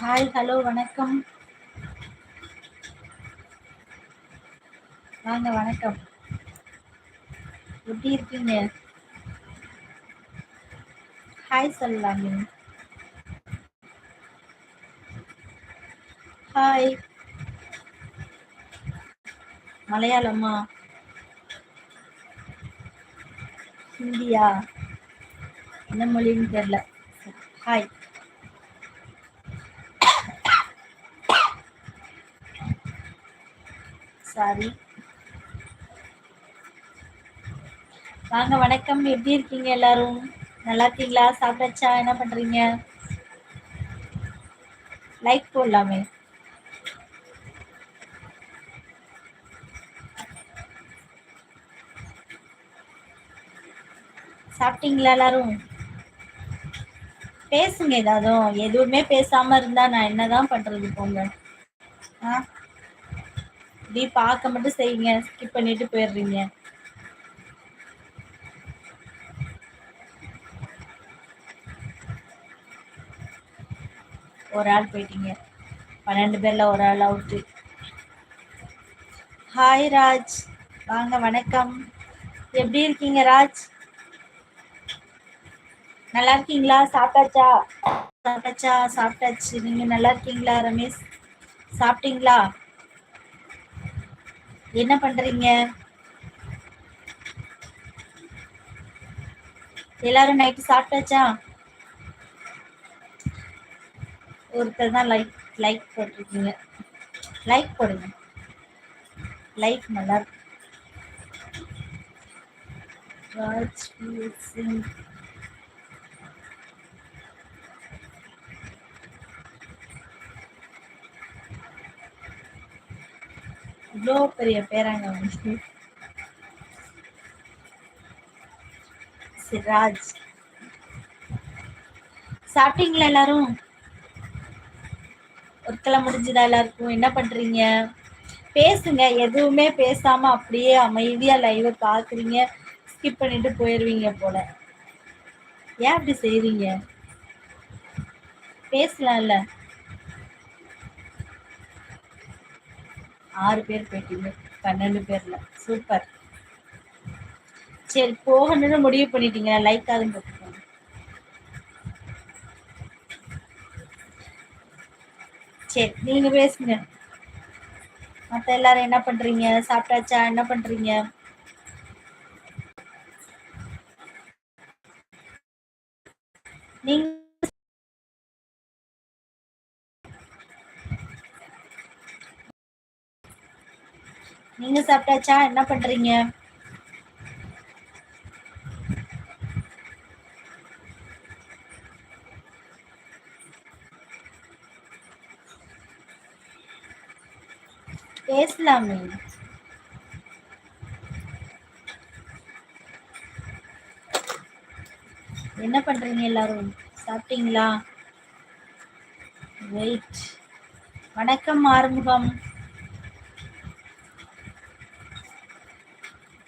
Hi hello வணக்கம். வாங்க வணக்கம். எப்படி இருக்கீங்க? ஹாய் சொல்லலாம் ஹாய் மலையாளமா? ஹிந்தியா? என்ன மொழின்னு தெரியல. ஹாய் சாரி வாங்க வணக்கம். எப்படி இருக்கீங்க எல்லாரும்? நல்லா இருக்கீங்களா? சாப்பிட்டாச்சா? என்ன பண்றீங்க? லைக் போடலாமே. சாப்பிட்டீங்களா எல்லாரும்? பேசுங்க ஏதாவது. எதுவுமே பேசாம இருந்தா நான் என்னதான் பண்றது போங்க ஆ? இப்படி பார்க்க மட்டும் செய்யுங்க ஸ்கிப் பண்ணிட்டு போயிடுறீங்க. ஒரு ஆள் போயிட்டீங்க. பன்னெண்டு பேர்ல ஒரு ஆள் அவுட்டு ஹாய் ராஜ். வாங்க வணக்கம். எப்படி இருக்கீங்க ராஜ்? நல்லா இருக்கீங்களா? சாப்பிட்டாச்சா? சாப்பிட்டாச்சா? சாப்பிட்டாச்சு. நீங்க நல்லா இருக்கீங்களா ரமேஷ்? சாப்பிட்டீங்களா? என்ன பண்றீங்க? எல்லாரும் நைட்டு சாப்பிட்டாச்சா? ஒருத்தர் தான் லைக் லைக் போட்டிருக்கீங்க. லைக் போடுங்க. லைக் நல்லா ராஜ் சிங். இவ்வளோ பெரிய பேராங்க வந்து சிராஜ். சாப்பிட்டீங்களா எல்லாரும்? ஒர்க்கெல்லாம் முடிஞ்சுதா எல்லாருக்கும்? என்ன பண்றீங்க? பேசுங்க எதுவுமே பேசாம அப்படியே அமைதியா லைவ பாக்குறீங்க. ஸ்கிப் பண்ணிட்டு போயிருவீங்க போல. ஏன் அப்படி செய்றீங்க? பேசலாம்ல. ஆறு பேர் போயிட்டீங்க பன்னெண்டு பேர்ல. சூப்பர். சரி போகணும்னு முடிவு பண்ணிட்டீங்க லைக் ஆகும் போட்டுக்கோங்க. சரி நீங்க பேசுங்க. மத்த எல்லாரும் என்ன பண்றீங்க? சாப்பிட்டாச்சா? என்ன பண்றீங்க? நீங்க சாப்பிட்டாச்சா? என்ன பண்றீங்க? பேசலாமே. என்ன பண்றீங்க எல்லாரும்? சாப்பிட்டீங்களா? வெயிட் வணக்கம் ஆறுமுகம்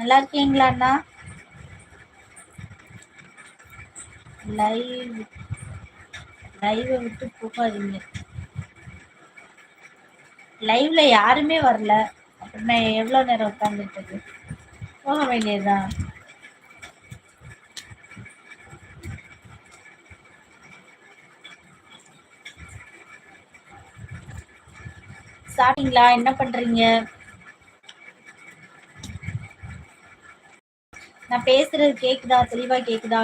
நல்லா இருக்கீங்களா அண்ணா? லைவ் லைவை விட்டு போகாதீங்க. லைவ்ல யாருமே வரல. அப்படின்னா எவ்வளோ நேரம் உட்காந்துட்டு போக வேண்டியதுதான் சாப்பிட்டீங்களா? என்ன பண்றீங்க? நான் பேசுறது கேக்குதா? தெளிவா கேக்குதா?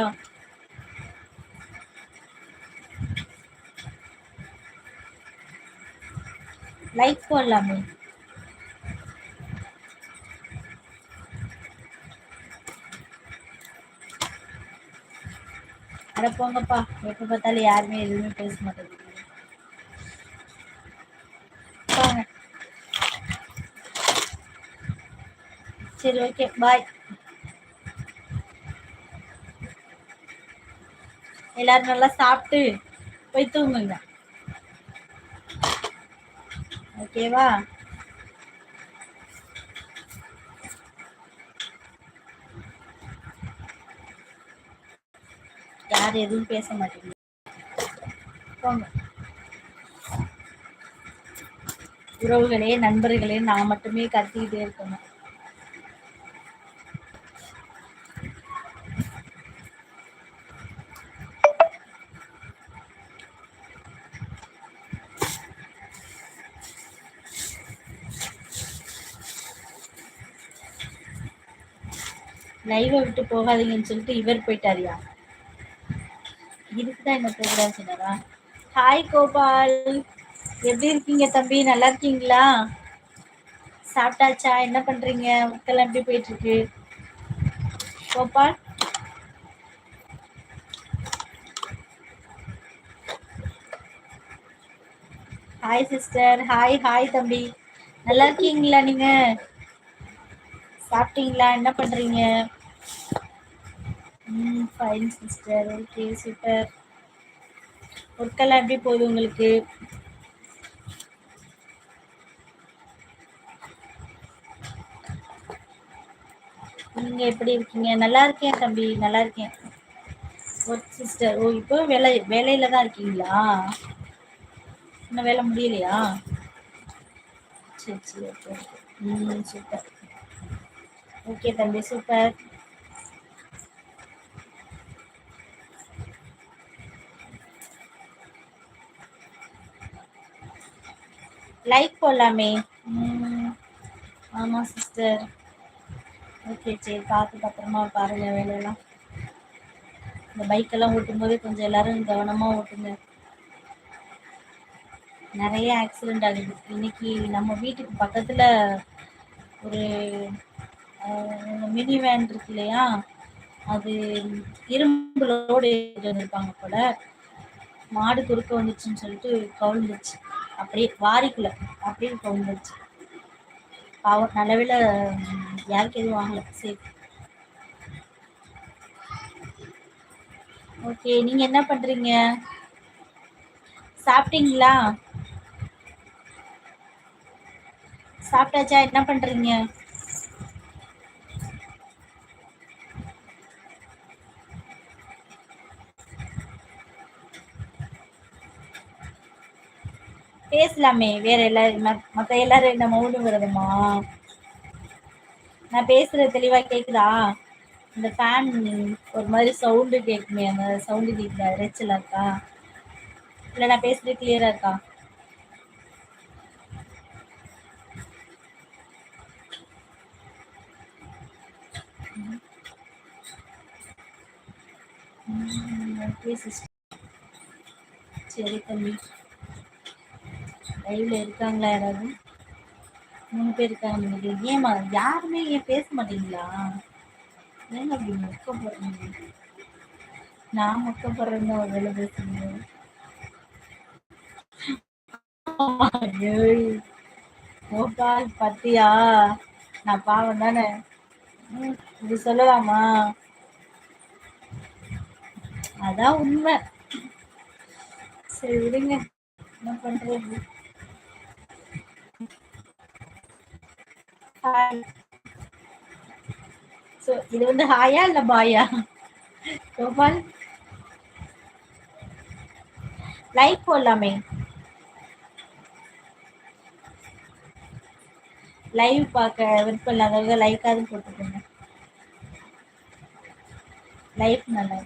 லைக் போடலாமே. அட போங்கப்பா. எப்ப பார்த்தாலும் யாருமே எதுவுமே பேச மாட்டேங்குது. சரி ஓகே பாய் எல்லாரும் நல்லா சாப்பிட்டு போய் தூங்குங்க. ஓகேவா யார் எதுவும் பேச மாட்டீங்க. போங்க. உறவுகளே நண்பர்களே நான் மட்டுமே கத்திக்கிட்டே இருக்கணும். லைவை விட்டு போகாதீங்கன்னு சொல்லிட்டு இவர் போயிட்டாரியா? இதுக்குதான் என்ன ப்ரோக்ராம் சொன்னாரா ஹாய் கோபால். எப்படி இருக்கீங்க தம்பி? நல்லா இருக்கீங்களா? சாப்பிட்டாச்சா? என்ன பண்றீங்க? மக்கள் எப்படி போயிட்டு இருக்கு Gopal? Hi sister hi hi தம்பி. நல்லா இருக்கீங்களா நீங்க? சாப்பிட்டீங்களா? என்ன பண்றீங்க? ம் ஃபைன் சிஸ்டர் ஓகே சூப்பர் ஒர்க்கெல்லாம் எப்படி போகுது உங்களுக்கு? நீங்க எப்படி இருக்கீங்க? நல்லா இருக்கேன் தம்பி. நல்லா இருக்கேன். ஒர்க் சிஸ்டர் ஓ இப்போ வேலை வேலையில தான் இருக்கீங்களா? இன்னும் வேலை முடியலையா? சரி சரி ஓகே ஓகே ம் சூப்பர் ஓகே தம்பி சூப்பர் லைக் போடலாமே ஆமாம் சிஸ்டர் ஓகே சரி பார்த்து பத்திரமா பாருங்கள் வேலையெல்லாம். இந்த பைக்கெல்லாம் ஓட்டும் போது கொஞ்சம் எல்லாரும் கவனமாக ஓட்டுங்க. நிறைய ஆக்சிடெண்ட் ஆகுது. இன்னைக்கு நம்ம வீட்டுக்கு பக்கத்தில் ஒரு மினி வேன் இருக்கு இல்லையா? அது இரும்பு லோடு வந்திருப்பாங்க போல. மாடு குறுக்க வந்துச்சுன்னு சொல்லிட்டு கவுந்துச்சு அப்படியே வாரிக்குள்ள அப்படியே கவுந்துச்சு பாவம் நல்லவில யாருக்கு எதுவும் வாங்கல. சரி. ஓகே நீங்க என்ன பண்றீங்க? சாப்பிட்டீங்களா? சாப்பிட்டாச்சா? என்ன பண்றீங்க? பேசலாமே வேற எல்லாரும் மத்த எல்லாரும் என்ன மௌனம் விரதமா நான் பேசுறது தெளிவா கேக்குதா? இந்த ஃபேன் ஒரு மாதிரி சவுண்டு கேட்குமே அந்த சவுண்டு கேட்குதா இறைச்சலா இருக்கா? இல்லை நான் பேசுறது கிளியரா இருக்கா? சரி தம்பி. லைவ்ல இருக்காங்களா யாராவது? மூணு பேர் இருக்காங்க நினைக்கிறேன் ஏமா யாருமே ஏன் பேச மாட்டீங்களா? ஏங்க அப்படி மொக்க போடுறீங்க நான் மொக்க போடுறேன்னு ஒரு வேலை பேசுங்க கோபால் பத்தியா? நான் பாவம் தானே? இது சொல்லலாமா? அதான் உண்மை. சரி விடுங்க. என்ன பண்றது? ஹாய் ஸோ இது வந்து ஹாயா இல்ல பாயா கோபால் லைக் போடலாமே லைவ் பார்க்க விருப்பம் இல்லாதவங்க லைக்காவது போட்டுக்கோங்க லைஃப் நல்லா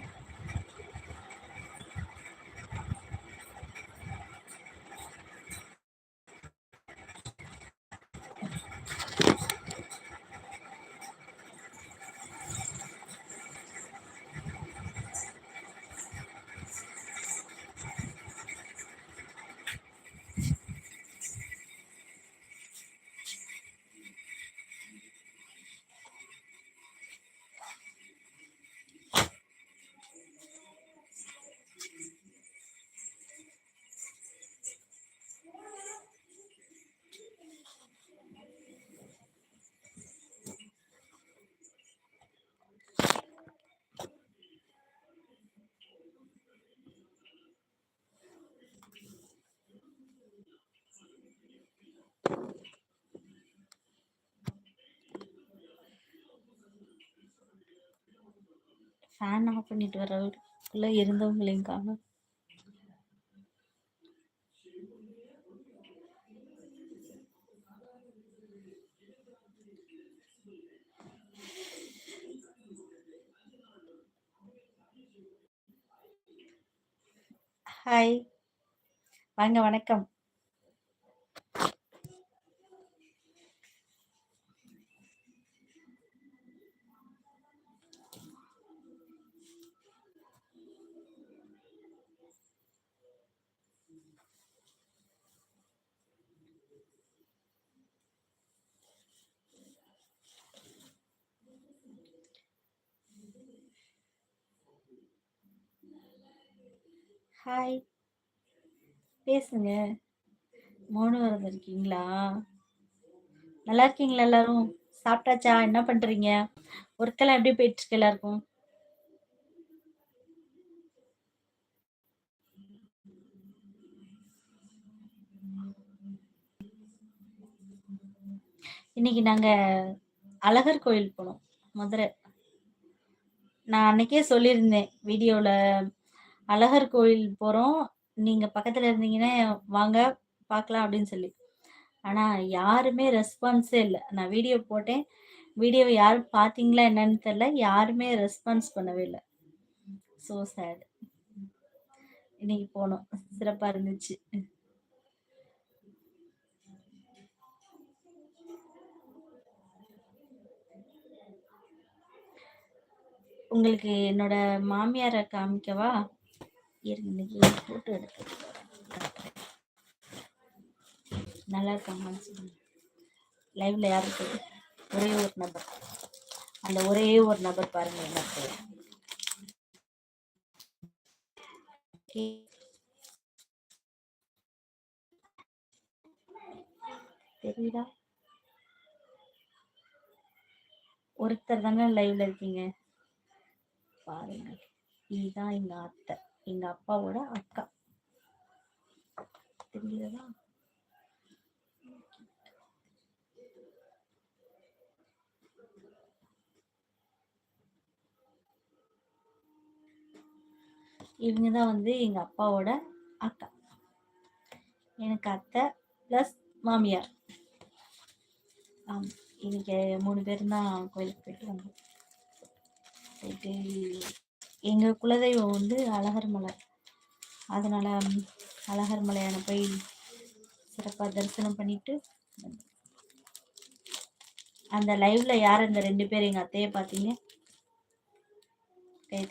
ஃபேன் ஆஃப் பண்ணிட்டு வரக்குள்ளே இருந்தவங்களையும் காணும். ஹாய் வாங்க வணக்கம். ஹாய் பேசுங்க. மௌன விரதம் இருக்கீங்களா? நல்லா இருக்கீங்களா எல்லாரும்? சாப்பிட்டாச்சா? என்ன பண்றீங்க? ஒர்க்கெல்லாம் எப்படி போயிட்டு இருக்கு எல்லாருக்கும்? இன்னைக்கு நாங்க அழகர் கோயில் போனோம் மதுரை. நான் அன்னைக்கே சொல்லியிருந்தேன் வீடியோவில் அழகர் கோயில் போகிறோம் நீங்கள் பக்கத்தில் இருந்தீங்கன்னா வாங்க பார்க்கலாம் அப்படின்னு சொல்லி. ஆனால் யாருமே ரெஸ்பான்ஸே இல்லை. நான் வீடியோ போட்டேன். வீடியோவை யாரும் பார்த்தீங்களா என்னன்னு தெரில யாருமே ரெஸ்பான்ஸ் பண்ணவே இல்லை. ஸோ சேட் இன்னைக்கு போனோம். சிறப்பாக இருந்துச்சு. உங்களுக்கு என்னோட மாமியாரை காமிக்கவா? இருங்க இன்னைக்கு ஃபோட்டோ எடுத்து நல்லா இருக்காங்கன்னு சொல்லுங்க லைவ்ல யார் இருக்குது ஒரே ஒரு நபர். அந்த ஒரே ஒரு நபர் பாருங்க என்ன தெரியுதா? ஒருத்தர் தானே லைவ்ல இருக்கீங்க. பாருங்க இதுதான் எங்க அத்தை. எங்க அப்பாவோட அக்கா. தெரிஞ்சதா? இவங்க தான் வந்து எங்க அப்பாவோட அக்கா. எனக்கு அத்தை ப்ளஸ் மாமியார். இன்னைக்கு மூணு பேரும் தான் கோயிலுக்கு போயிட்டு வந்தோம். போயிட்டு எங்கள் குலதெய்வம் வந்து அழகர் மலை. அதனால் அழகர் மலையான போய் சிறப்பாக தரிசனம் பண்ணிட்டு அந்த லைவ்ல யார் அந்த ரெண்டு பேர்? எங்கள் அத்தையை பார்த்தீங்க? கை